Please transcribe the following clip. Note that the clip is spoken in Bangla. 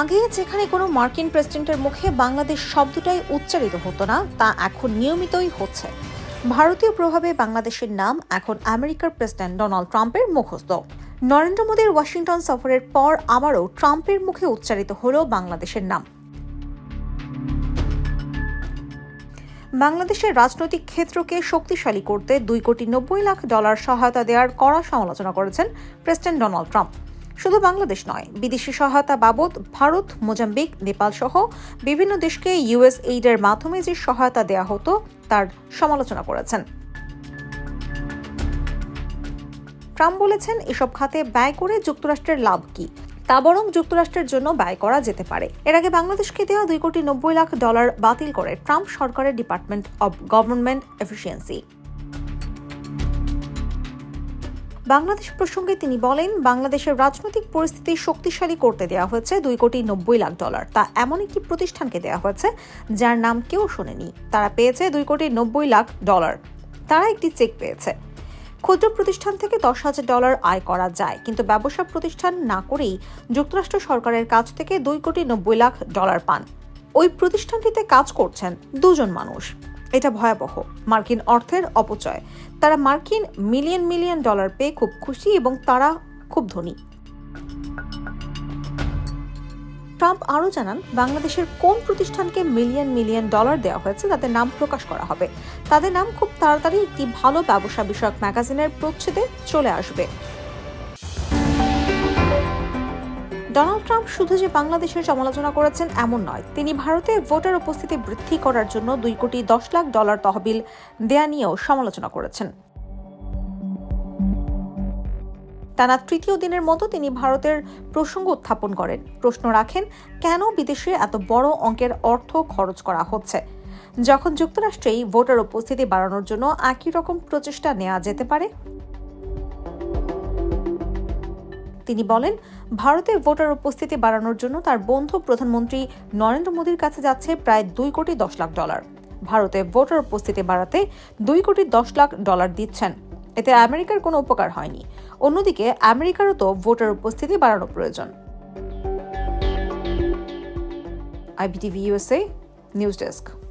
আগে যেখানে কোনো মার্কিন প্রেসিডেন্টের মুখে বাংলাদেশ শব্দটাই উচ্চারিত হতো না, তা এখন নিয়মিতই হচ্ছে। ভারতীয় প্রভাবে বাংলাদেশের নাম এখন আমেরিকার প্রেসিডেন্ট ডোনাল্ড ট্রাম্পের মুখস্থ। নরেন্দ্র মোদীর ওয়াশিংটন সফরের পর আবারও ট্রাম্পের মুখে উচ্চারিত হল বাংলাদেশের নাম। বাংলাদেশের রাজনৈতিক ক্ষেত্রকে শক্তিশালী করতে দুই কোটি নব্বই লাখ ডলার সহায়তা দেওয়ার কড়া সমালোচনা করেছেন প্রেসিডেন্ট ডোনাল্ড ট্রাম্প। শুধু বাংলাদেশ নয়, বিদেশি সহায়তা বাবদ ভারত, মোজাম্বিক, নেপাল সহ বিভিন্ন দেশকে ইউএস এইডের মাধ্যমে যে সহায়তা দেওয়া হতো, তার সমালোচনা করেছেন। ট্রাম্প বলেছেন, এসব খাতে ব্যয় করে যুক্তরাষ্ট্রের লাভ কি? তা বরং যুক্তরাষ্ট্রের জন্য ব্যয় করা যেতে পারে। এর আগে বাংলাদেশকে দেওয়া দুই কোটি নব্বই লাখ ডলার বাতিল করে ট্রাম্প সরকারের department of government efficiency. Bangladesh প্রসঙ্গে তিনি বলেন, বাংলাদেশের রাজনৈতিক পরিস্থিতি শক্তিশালী করতে দেওয়া হয়েছে দুই কোটি নব্বই লাখ ডলার। তা এমন একটি প্রতিষ্ঠানকে দেওয়া হয়েছে যার নাম কেউ শোনেনি। তারা পেয়েছে দুই কোটি নব্বই লাখ ডলার। তারা একটি চেক পেয়েছে। ক্ষুদ্র প্রতিষ্ঠান থেকে দশ হাজার ডলার আয় করা যায়, কিন্তু ব্যবসা প্রতিষ্ঠান না করেই যুক্তরাষ্ট্র সরকারের কাছ থেকে দুই কোটি নব্বই লাখ ডলার পান। ওই প্রতিষ্ঠানটিতে কাজ করছেন দুজন মানুষ। এটা ভয়াবহ। মার্কিন অর্থের অপচয়। তারা মার্কিন মিলিয়ন মিলিয়ন ডলার পেয়ে খুব খুশি এবং তারা খুব ধনী। ট্রাম্প আরও জানান, বাংলাদেশের কোন প্রতিষ্ঠানকে মিলিয়ন মিলিয়ন ডলার দেওয়া হয়েছে তাদের নাম প্রকাশ করা হবে। তাদের নাম খুব তাড়াতাড়ি একটি ভালো ব্যবসা বিষয়ক ম্যাগাজিনের প্রচ্ছেদে চলে আসবে। ডোনাল্ড ট্রাম্প শুধু যে বাংলাদেশের সমালোচনা করেছেন এমন নয়, তিনি ভারতে ভোটার উপস্থিতি বৃদ্ধি করার জন্য দুই কোটি দশ লাখ ডলার তহবিল দেয়া নিয়েও সমালোচনা করেছেন। টানা তৃতীয় দিনের মতো তিনি ভারতের প্রসঙ্গ উত্থাপন করেন। প্রশ্ন রাখেন, কেন বিদেশে এত বড় অঙ্কের অর্থ খরচ করা হচ্ছে? যখন যুক্তরাষ্ট্রেই ভোটার উপস্থিতি বাড়ানোর জন্য একই রকম প্রচেষ্টা নেওয়া যেতে পারে? তিনি বলেন ভারতে ভোটার উপস্থিতি বাড়ানোর জন্য তার বন্ধু প্রধানমন্ত্রী নরেন্দ্র মোদীর কাছে যাচ্ছে প্রায় দুই কোটি দশ লাখ ডলার। ভারতে ভোটার উপস্থিতি বাড়াতে দুই কোটি দশ লাখ ডলার দিচ্ছেন। এতে আমেরিকার কোনো উপকার হয়নি। অন্যদিকে, আমেরিকারও তো ভোটার উপস্থিতি বাড়ানো প্রয়োজন। IBTV USA news desk.